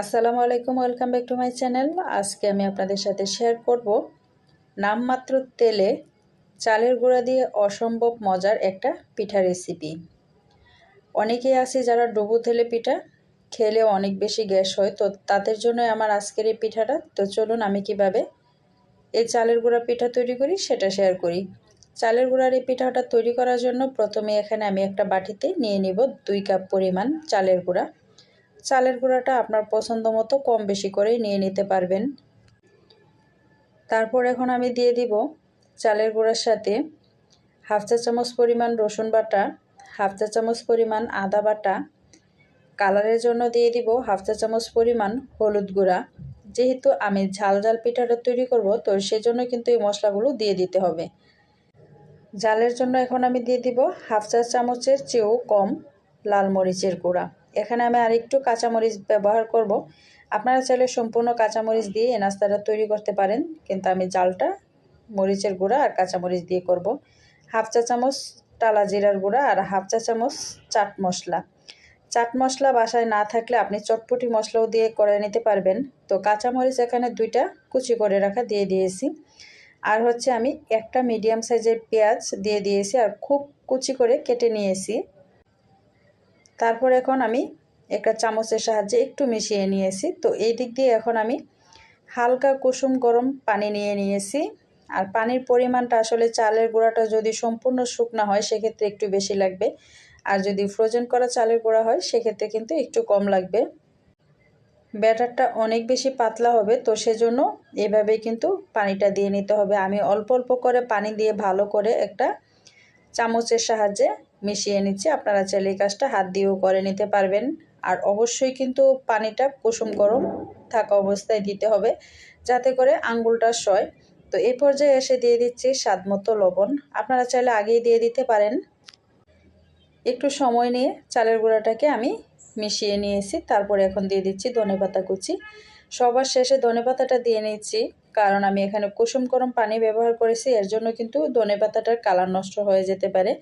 আসসালামু আলাইকুম, welcome back to my channel. আজকে আমি আপনাদের সাথে শেয়ার করব নামমাত্র তেলে চালের গুঁড়া দিয়ে অসম্ভব মজার একটা পিঠা রেসিপি অনেকেই আছে যারা ডুবু তেলে পিঠা খেলে অনেক বেশি গ্যাস হয়, তো তাদের জন্য আমার আজকের এই পিঠাটা। তো চলুন আমি কীভাবে এই চালের গুঁড়া পিঠা তৈরি করি সেটা শেয়ার করি। চালের গুঁড়ার এই পিঠাটা তৈরি করার জন্য প্রথমে এখানে আমি একটা বাটিতে নিয়ে নিব দুই কাপ পরিমাণ চালের গুঁড়া। চালের গুঁড়াটা আপনার পছন্দ মতো কম বেশি করেই নিয়ে নিতে পারবেন। তারপর এখন আমি দিয়ে দিব চালের গুঁড়ার সাথে হাফ চা চামচ পরিমাণ রসুন বাটা, হাফ চা চামচ পরিমাণ আদা বাটা। কালারের জন্য দিয়ে দিব হাফ চা চামচ পরিমাণ হলুদ গুঁড়া। যেহেতু আমি ঝাল ঝাল পিঠাটা তৈরি করব, তো সেজন্য কিন্তু এই মশলাগুলো দিয়ে দিতে হবে। জালের জন্য এখন আমি দিয়ে দিব হাফ চা চামচের চেয়েও কম লাল মরিচের গুঁড়া। এখানে আমি আরেকটু কাঁচামরিচ ব্যবহার করব। আপনারা চাইলে সম্পূর্ণ কাঁচামরিচ দিয়ে এই নাস্তাটা তৈরি করতে পারেন, কিন্তু আমি জালটা, মরিচের গুঁড়া আর কাঁচামরিচ দিয়ে করব। হাফ চা চামচ টালা জিরার গুঁড়া আর হাফ চা চামচ চাট মশলা। চাট মশলা বাসায় না থাকলে আপনি চটপটি মশলাও দিয়ে করে নিতে পারবেন। তো কাঁচামরিচ এখানে দুইটা কুচি করে রাখা দিয়ে দিয়েছি। আর হচ্ছে আমি একটা মিডিয়াম সাইজের পেঁয়াজ দিয়ে দিয়েছি আর খুব কুচি করে কেটে নিয়েছি। তারপর এখন আমি একটা চামচের সাহায্যে একটু মিশিয়ে নিয়েছি। তো এই দিক দিয়ে এখন আমি হালকা কুসুম গরম পানি নিয়ে নিয়েছি। আর পানির পরিমাণটা আসলে চালের গুঁড়াটা যদি সম্পূর্ণ শুকনা হয়, সেক্ষেত্রে একটু বেশি লাগবে। আর যদি ফ্রোজেন করা চালের গুঁড়া হয়, সেক্ষেত্রে কিন্তু একটু কম লাগবে। ব্যাটারটা অনেক বেশি পাতলা হবে, তো সেজন্য এভাবেই কিন্তু পানিটা দিয়ে নিতে হবে। আমি অল্প অল্প করে পানি দিয়ে ভালো করে একটা চামচের সাহায্যে মিশিয়ে নিচ্ছি। আপনারা চাইলে এই কাজটা হাত দিয়েও করে নিতে পারবেন। আর অবশ্যই কিন্তু পানিটা কুসুম গরম থাকা অবস্থায় দিতে হবে, যাতে করে আঙ্গুলটা সয়। তো এই পর্যায়ে এসে দিয়ে দিচ্ছি স্বাদ মতো লবণ। আপনারা চাইলে আগেই দিয়ে দিতে পারেন। একটু সময় নিয়ে চালের গুঁড়াটাকে আমি মিশিয়ে নিয়েছি। তারপরে এখন দিয়ে দিচ্ছি ধনে পাতা কুচি। সবার শেষে ধনে পাতাটা দিয়ে নিচ্ছি। কারণ আমি এখানে কুসুম গরম পানি ব্যবহার করেছি, এর জন্য কিন্তু ধনে পাতাটার কালার নষ্ট হয়ে যেতে পারে।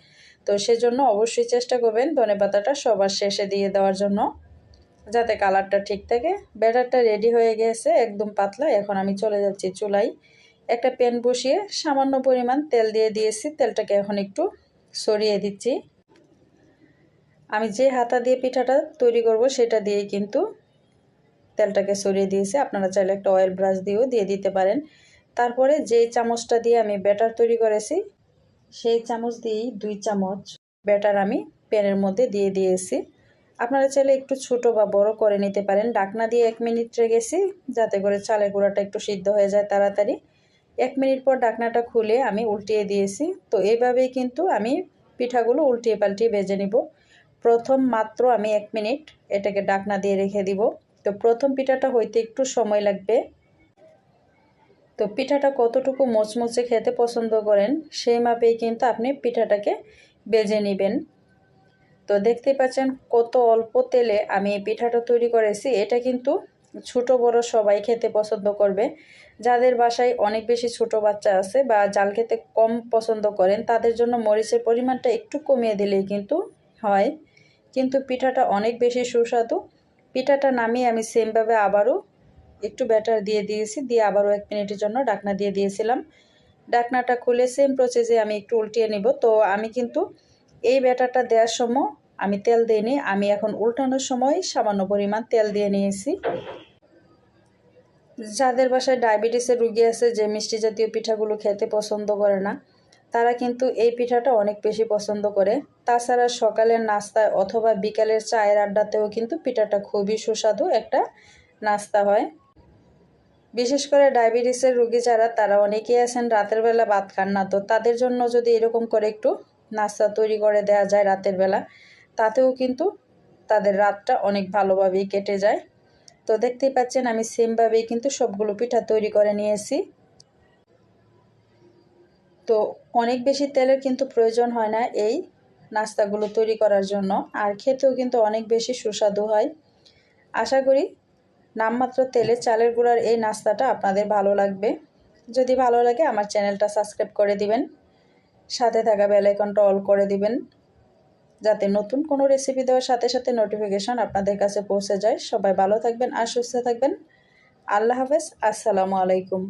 তো সেজন্য অবশ্যই চেষ্টা করবেন ধনে পাতাটা সবার শেষে দিয়ে দেওয়ার জন্য, যাতে কালারটা ঠিক থাকে। ব্যাটারটা রেডি হয়ে গেছে, একদম পাতলা। এখন আমি চলে যাচ্ছি চুলাই একটা প্যান বসিয়ে সামান্য পরিমাণ তেল দিয়ে দিয়েছি। তেলটাকে এখন একটু সরিয়ে দিচ্ছি। আমি যে হাতা দিয়ে পিঠাটা তৈরি করব, সেটা দিয়ে কিন্তু তেলটাকে সরিয়ে দিয়েছি। আপনারা চাইলে একটা অয়েল ব্রাশ দিয়েও দিয়ে দিতে পারেন। তারপরে যে চামচটা দিয়ে আমি ব্যাটার তৈরি করেছি, সেই চামচ দিয়েই দুই চামচ ব্যাটার আমি প্যানের মধ্যে দিয়ে দিয়েছি। আপনারা চাইলে একটু ছোট বা বড় করে নিতে পারেন। ডাকনা দিয়ে এক মিনিট রেখেছি, যাতে করে চালের গুঁড়াটা একটু সিদ্ধ হয়ে যায় তাড়াতাড়ি। এক মিনিট পর ডাকনাটা খুলে আমি উল্টিয়ে দিয়েছি। তো এইভাবেই কিন্তু আমি পিঠাগুলো উল্টিয়ে পাল্টিয়ে ভেজে নিব। প্রথম মাত্র আমি এক মিনিট এটাকে ডাকনা দিয়ে রেখে দিব। তো প্রথম পিঠাটা হইতে একটু সময় লাগবে। তো পিঠাটা কতটুকু মোচমোচে খেতে পছন্দ করেন, সেই মাপেই কিন্তু আপনি পিঠাটাকে বেজে নেবেন। তো দেখতে পাচ্ছেন কত অল্প তেলে আমি এই পিঠাটা তৈরি করেছি, এটা কিন্তু ছোট বড় সবাই খেতে পছন্দ করবে। যাদের বাসায় অনেক বেশি ছোট বাচ্চা আছে বা জাল খেতে কম পছন্দ করেন, তাদের জন্য মরিচের পরিমাণটা একটু কমিয়ে দিলেই কিন্তু হয়। কিন্তু পিঠাটা অনেক বেশি সুস্বাদু পিঠাটা নামিয়ে আমি সেমভাবে আবারও একটু ব্যাটার দিয়ে দিয়েছি, দিয়ে আবারও এক মিনিটের জন্য ডাকনা দিয়ে দিয়েছিলাম। ডাকনাটা খুলে সেম প্রসেসে আমি একটু উল্টিয়ে নিব। তো আমি কিন্তু এই ব্যাটারটা দেওয়ার সময় আমি তেল দিইনি, আমি এখন উল্টানোর সময় সামান্য পরিমাণ তেল দিয়ে নিয়েছি। যাদের বাসায় ডায়াবেটিসের রুগী আছে, যে মিষ্টি জাতীয় পিঠাগুলো খেতে পছন্দ করে না তারা কিন্তু এই পিঠাটা অনেক বেশি পছন্দ করে। তাছাড়া সকালের নাস্তায় অথবা বিকালের চায়ের আড্ডাতেও কিন্তু পিঠাটা খুবই সুস্বাদু একটা নাস্তা হয়। বিশেষ করে ডায়াবেটিসের রুগী যারা, তারা অনেকেই আছেন রাতের বেলা ভাত খান না। তো তাদের জন্য যদি এরকম করে একটু নাস্তা তৈরি করে দেওয়া যায় রাতের বেলা, তাতেও কিন্তু তাদের রাতটা অনেক ভালোভাবেই কেটে যায়। তো দেখতেই পাচ্ছেন, আমি সেমভাবেই কিন্তু সবগুলো পিঠা তৈরি করে নিয়েছি। তো অনেক বেশি তেলের কিন্তু প্রয়োজন হয় না এই নাস্তাগুলো তৈরি করার জন্য। আর খেতেও কিন্তু অনেক বেশি সুস্বাদু হয়। আশা করি নামমাত্র তেলে চালের গুঁড়ার এই নাস্তাটা আপনাদের ভালো লাগবে। যদি ভালো লাগে আমার চ্যানেলটা সাবস্ক্রাইব করে দিবেন। সাথে থাকা বেলাইকনটা অল করে দিবেন। যাতে নতুন কোনো রেসিপি দেওয়ার সাথে সাথে নোটিফিকেশন আপনাদের কাছে পৌঁছে যায়। সবাই ভালো থাকবেন আর সুস্থ থাকবেন। আল্লাহ হাফেজ। আসসালামু আলাইকুম।